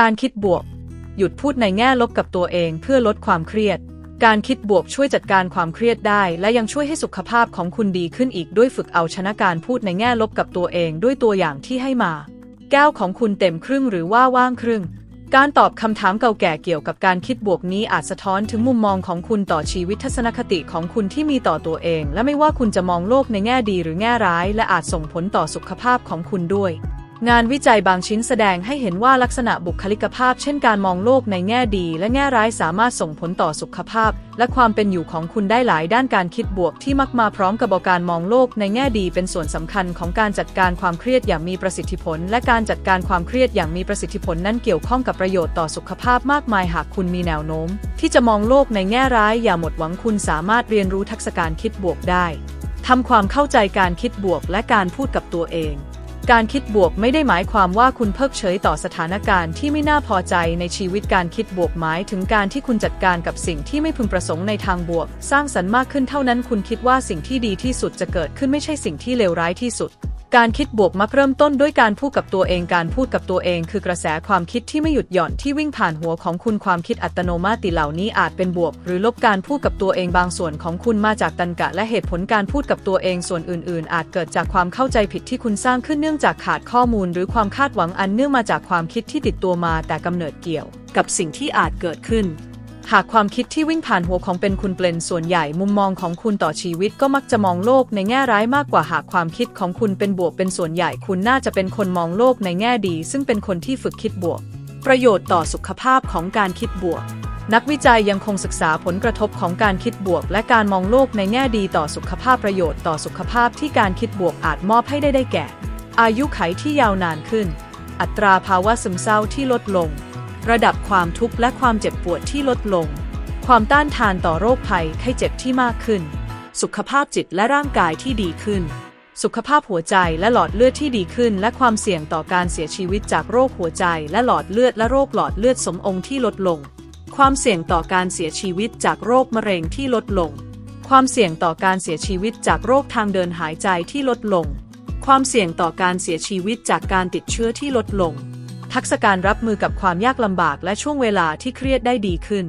การคิดบวก หยุดพูดในแง่ลบกับตัวเองเพื่อลดความเครียด การคิดบวกช่วยจัดการความเครียดได้ และยังช่วยให้สุขภาพของคุณดีขึ้นอีกด้วยฝึกเอาชนะการพูดในแง่ลบกับตัวเองด้วยตัวอย่างที่ให้มา แก้วของคุณเต็มครึ่งหรือว่าว่างครึ่ง การตอบคำถามเก่าแก่เกี่ยวกับการคิดบวกนี้อาจสะท้อนถึงมุมมองของคุณต่อชีวิตทัศนคติของคุณที่มีต่อตัวเอง และไม่ว่าคุณจะมองโลกในแง่ดีหรือแง่ร้าย และอาจส่งผลต่อสุขภาพของคุณด้วย งานวิจัยบางชิ้นแสดงให้เห็นว่าลักษณะบุคลิกภาพ เช่นการมองโลกในแง่ดี และแง่ร้ายสามารถส่งผลต่อสุขภาพ และความเป็นอยู่ของคุณได้หลายด้านการคิดบวกที่มักมาพร้อมกับการมองโลกในแง่ดีเป็นส่วนสำคัญของการจัดการความเครียดอย่างมีประสิทธิผล และการจัดการความเครียดอย่างมีประสิทธิผลนั้นเกี่ยวข้องกับประโยชน์ต่อสุขภาพมากมายหากคุณมีแนวโน้ม ที่จะมองโลกในแง่ร้ายอย่าหมดหวังคุณสามารถเรียนรู้ทักษะการคิดบวกได้ทำความเข้าใจการคิดบวกและการพูดกับตัวเอง การคิดบวกไม่ได้หมายความว่าคุณเพิกเฉยต่อสถานการณ์ที่ไม่น่าพอใจในชีวิตการคิดบวกหมายถึงการที่คุณจัดการกับสิ่งที่ไม่พึงประสงค์ในทางบวก สร้างสรรค์มากขึ้นเท่านั้นคุณคิดว่าสิ่งที่ดีที่สุดจะเกิดขึ้นไม่ใช่สิ่งที่เลวร้ายที่สุด การคิดบวกมักเริ่มต้นด้วยการพูดกับตัวเองการพูดกับตัวเอง คือกระแสความคิดที่ไม่หยุดหย่อนที่วิ่งผ่านหัวของคุณความคิดอัตโนมัติเหล่านี้อาจเป็นบวก หรือลบการพูดกับตัวเองบางส่วนของคุณมาจากตันกะและเหตุผลการพูดกับตัวเองส่วนอื่น ๆ อาจเกิดจากความเข้าใจผิดที่คุณสร้างขึ้นเนื่องจากขาดข้อมูล หรือความคาดหวังอันเนื่องมาจากความคิดที่ติดตัวมาแต่กำเนิดเกี่ยว กับสิ่งที่อาจเกิดขึ้น หากความคิดที่วิ่งผ่านหัวของเป็นคุณเปลนส่วนใหญ่มุมมองของคุณต่อชีวิตก็มักจะมองโลกในแง่ร้ายมากกว่าหากความคิดของคุณเป็นบวกเป็นส่วนใหญ่ คุณน่าจะเป็นคนมองโลกในแง่ดี ซึ่งเป็นคนที่ฝึกคิดบวก ประโยชน์ต่อสุขภาพของการคิดบวก นักวิจัยยังคงศึกษาผลกระทบของการคิดบวก และการมองโลกในแง่ดีต่อสุขภาพประโยชน์ต่อสุขภาพที่การคิดบวกอาจมอบให้ได้ได้แก่ อายุไขที่ยาวนานขึ้น อัตราภาวะซึมเศร้าที่ลดลง ระดับความทุกข์และความเจ็บปวดที่ลดลง ความต้านทานต่อโรคภัยไข้เจ็บที่มากขึ้น สุขภาพจิตและร่างกายที่ดีขึ้น สุขภาพหัวใจและหลอดเลือดที่ดีขึ้น และความเสี่ยงต่อการเสียชีวิตจากโรคหัวใจและหลอดเลือดและโรคหลอดเลือดสมองที่ลดลง ความเสี่ยงต่อการเสียชีวิตจากโรคมะเร็งที่ลดลง ความเสี่ยงต่อการเสียชีวิตจากโรคทางเดินหายใจที่ลดลง ความเสี่ยงต่อการเสียชีวิตจากการติดเชื้อที่ลดลง ทักษะการรับมือกับความยากลำบากและช่วงเวลาที่เครียดได้ดีขึ้น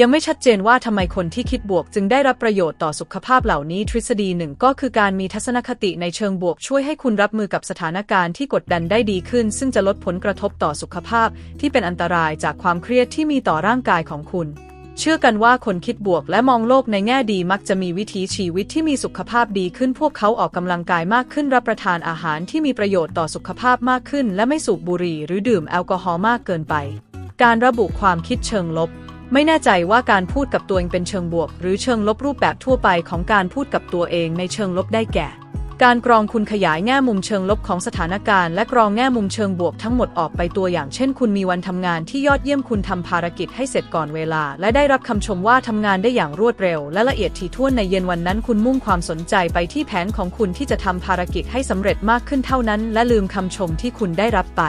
ยังไม่ชัดเจนว่าทำไมคนที่คิดบวกจึงได้รับประโยชน์ต่อสุขภาพเหล่านี้ทฤษฎีหนึ่งก็คือการมีทัศนคติในเชิงบวกช่วยให้คุณรับมือกับสถานการณ์ที่กดดันได้ดีขึ้น ซึ่งจะลดผลกระทบต่อสุขภาพที่เป็นอันตรายจากความเครียดที่มีต่อร่างกายของคุณ เชื่อกันว่าคนคิดบวกและมองโลกในแง่ดีมักจะมีวิถีชีวิตที่มีสุขภาพดีขึ้นพวกเขาออกกำลังกายมากขึ้นรับประทานอาหารที่มีประโยชน์ต่อสุขภาพมากขึ้น และไม่สูบบุหรี่หรือดื่มแอลกอฮอล์มากเกินไป การระบุความคิดเชิงลบ ไม่แน่ใจว่าการพูดกับตัวเองเป็นเชิงบวก หรือเชิงลบรูปแบบทั่วไปของการพูดกับตัวเองในเชิงลบได้แก่ การกรองคุณขยายแง่มุมเชิงลบของสถานการณ์และกรองแง่มุมเชิงบวกทั้งหมดออกไปตัวอย่างเช่น คุณมีวันทำงานที่ยอดเยี่ยมคุณทำภารกิจให้เสร็จก่อนเวลา และได้รับคำชมว่าทำงานได้อย่างรวดเร็ว และละเอียดถี่ถ้วนในเย็นวันนั้นคุณมุ่งความสนใจไปที่แผนของคุณที่จะทำภารกิจให้สำเร็จมากขึ้นเท่านั้น และลืมคำชมที่คุณได้รับไป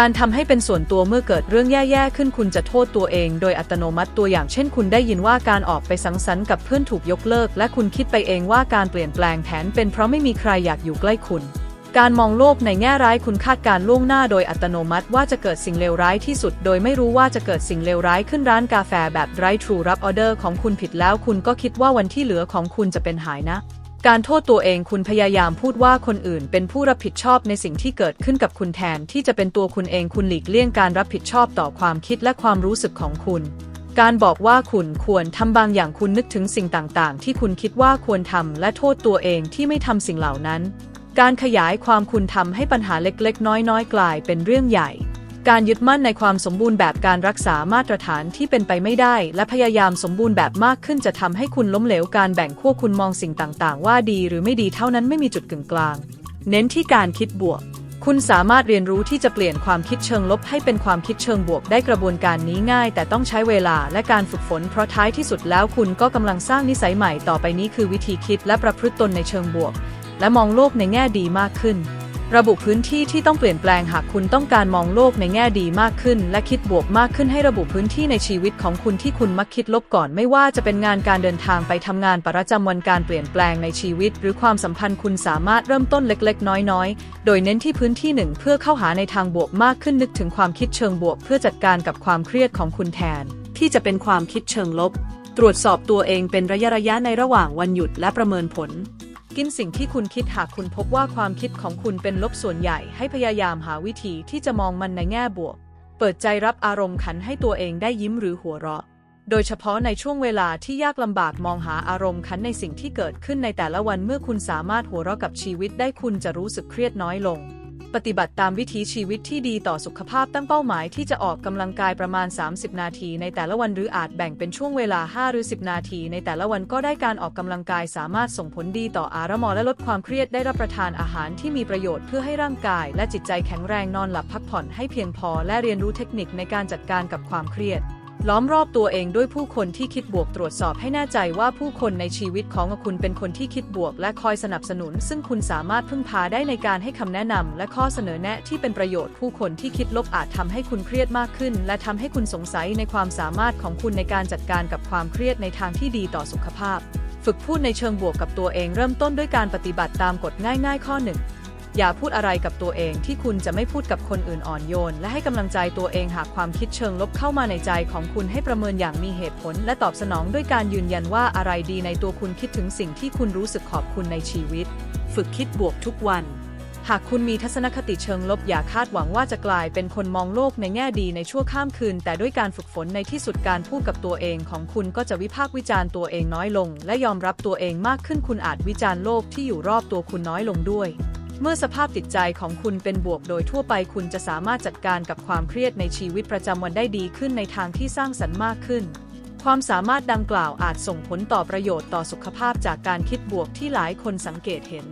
การทำให้เป็นส่วนตัวเมื่อเกิดเรื่องแย่ๆขึ้นคุณจะโทษตัวเอง โดยอัตโนมัติตัวอย่างเช่น คุณได้ยินว่าการออกไปสังสรรค์กับเพื่อนถูกยกเลิก และคุณคิดไปเองว่าการเปลี่ยนแปลงแผนเป็นเพราะไม่มีใครอยากอยู่ใกล้คุณ การมองโลกในแง่ร้ายคุณคาดการล่วงหน้าโดยอัตโนมัติว่าจะเกิดสิ่งเลวร้ายที่สุด โดยไม่รู้ว่าจะเกิดสิ่งเลวร้ายขึ้นร้านกาแฟแบบไร้ทรูรับออเดอร์ของคุณผิดแล้ว คุณก็คิดว่าวันที่เหลือของคุณจะเป็นหายนะ การโทษตัวเองคุณพยายามพูดว่าคนอื่นเป็นผู้รับผิดชอบในสิ่งที่เกิดขึ้นกับคุณแทนที่จะเป็นตัวคุณเองคุณหลีกเลี่ยงการรับผิดชอบต่อความคิดและความรู้สึกของคุณ การบอกว่าคุณควรทำบางอย่างคุณนึกถึงสิ่งต่างๆ ที่คุณคิดว่าควรทำและโทษตัวเองที่ไม่ทำสิ่งเหล่านั้น การขยายความคุณทำให้ปัญหาเล็กๆ น้อยๆ กลายเป็นเรื่องใหญ่ การยึดมั่นในความสมบูรณ์แบบการรักษามาตรฐานที่เป็นไปไม่ได้ และพยายามสมบูรณ์แบบมากขึ้นจะทำให้คุณล้มเหลวการแบ่งขั้วคุณมองสิ่งต่างๆ ว่าดีหรือไม่ดีเท่านั้นไม่มีจุดกึ่งกลาง เน้นที่การคิดบวก คุณสามารถเรียนรู้ที่จะเปลี่ยนความคิดเชิงลบให้เป็นความคิดเชิงบวกได้กระบวนการนี้ง่าย แต่ต้องใช้เวลาและการฝึกฝนเพราะท้ายที่สุดแล้วคุณก็กำลังสร้างนิสัยใหม่ต่อไปนี้คือวิธีคิดและประพฤติตนในเชิงบวก และมองโลกในแง่ดีมากขึ้น ระบุพื้นที่ที่ต้องเปลี่ยนแปลงหากคุณต้องการมองโลกในแง่ดีมากขึ้น และคิดบวกมากขึ้นให้ระบุพื้นที่ในชีวิตของคุณที่คุณมักคิดลบก่อน ไม่ว่าจะเป็นงานการเดินทางไปทำงานประจำวันการเปลี่ยนแปลงในชีวิต หรือความสัมพันธ์คุณสามารถเริ่มต้นเล็ก ๆ น้อย ๆ โดยเน้นที่พื้นที่หนึ่งเพื่อเข้าหาในทางบวกมากขึ้นนึกถึงความคิดเชิงบวก เพื่อจัดการกับความเครียดของคุณแทน ที่จะเป็นความคิดเชิงลบ ตรวจสอบตัวเองเป็นระยะระยะในระหว่างวันหยุดและประเมินผล กินสิ่งที่คุณคิดหากคุณพบว่าความคิดของคุณเป็นลบส่วนใหญ่ให้พยายามหาวิธีที่จะมองมันในแง่บวก เปิดใจรับอารมณ์ขันให้ตัวเองได้ยิ้มหรือหัวเราะ โดยเฉพาะในช่วงเวลาที่ยากลำบากมองหาอารมณ์ขันในสิ่งที่เกิดขึ้นในแต่ละวันเมื่อคุณสามารถหัวเราะกับชีวิตได้คุณจะรู้สึกเครียดน้อยลง ปฏิบัติตามวิถีชีวิตที่ดีต่อสุขภาพตั้งเป้าหมายที่จะออกกำลังกายประมาณ 30 นาทีในแต่ละวันหรืออาจแบ่งเป็นช่วงเวลา 5 หรือ 10 นาทีในแต่ละวันก็ได้การออกกำลังกายสามารถส่งผลดีต่ออารมณ์และลดความเครียดได้รับประทานอาหารที่มีประโยชน์เพื่อให้ร่างกายและจิตใจแข็งแรงนอนหลับพักผ่อนให้เพียงพอและเรียนรู้เทคนิคในการจัดการกับความเครียด ล้อมรอบตัวเองด้วยผู้คนที่คิดบวกตรวจสอบให้แน่ใจว่าผู้คนในชีวิตของคุณเป็นคนที่คิดบวก และคอยสนับสนุน ซึ่งคุณสามารถพึ่งพาได้ในการให้คำแนะนำและข้อเสนอแนะที่เป็นประโยชน์ผู้คนที่คิดลบอาจทำให้คุณเครียดมากขึ้น และทำให้คุณสงสัยในความสามารถของคุณในการจัดการกับความเครียดในทางที่ดีต่อสุขภาพ ฝึกพูดในเชิงบวกกับตัวเองเริ่มต้นด้วยการปฏิบัติตามกฎง่ายๆ ข้อหนึ่ง อย่าพูดอะไรกับตัวเองที่คุณจะไม่พูดกับคนอื่นอ่อนโยน และให้กำลังใจตัวเองหากความคิดเชิงลบเข้ามาในใจของคุณให้ประเมินอย่างมีเหตุผล และตอบสนองด้วยการยืนยันว่าอะไรดีในตัวคุณคิดถึงสิ่งที่คุณรู้สึกขอบคุณในชีวิต ฝึกคิดบวกทุกวันหากคุณมีทัศนคติเชิงลบอย่าคาดหวังว่าจะกลายเป็นคนมองโลกในแง่ดีในชั่วข้ามคืน แต่ด้วยการฝึกฝนในที่สุดการพูดกับตัวเองของคุณก็จะวิพากษ์วิจารณ์ตัวเองน้อยลง และยอมรับตัวเองมากขึ้นคุณอาจวิจารณ์โลกที่อยู่รอบตัวคุณน้อยลงด้วย เมื่อสภาพจิตใจของคุณเป็นบวกโดยทั่วไปคุณจะสามารถจัดการกับความเครียดในชีวิตประจำวันได้ดีขึ้นในทางที่สร้างสรรค์มากขึ้น ความสามารถดังกล่าวอาจส่งผลต่อประโยชน์ต่อสุขภาพจากการคิดบวกที่หลายคนสังเกตเห็น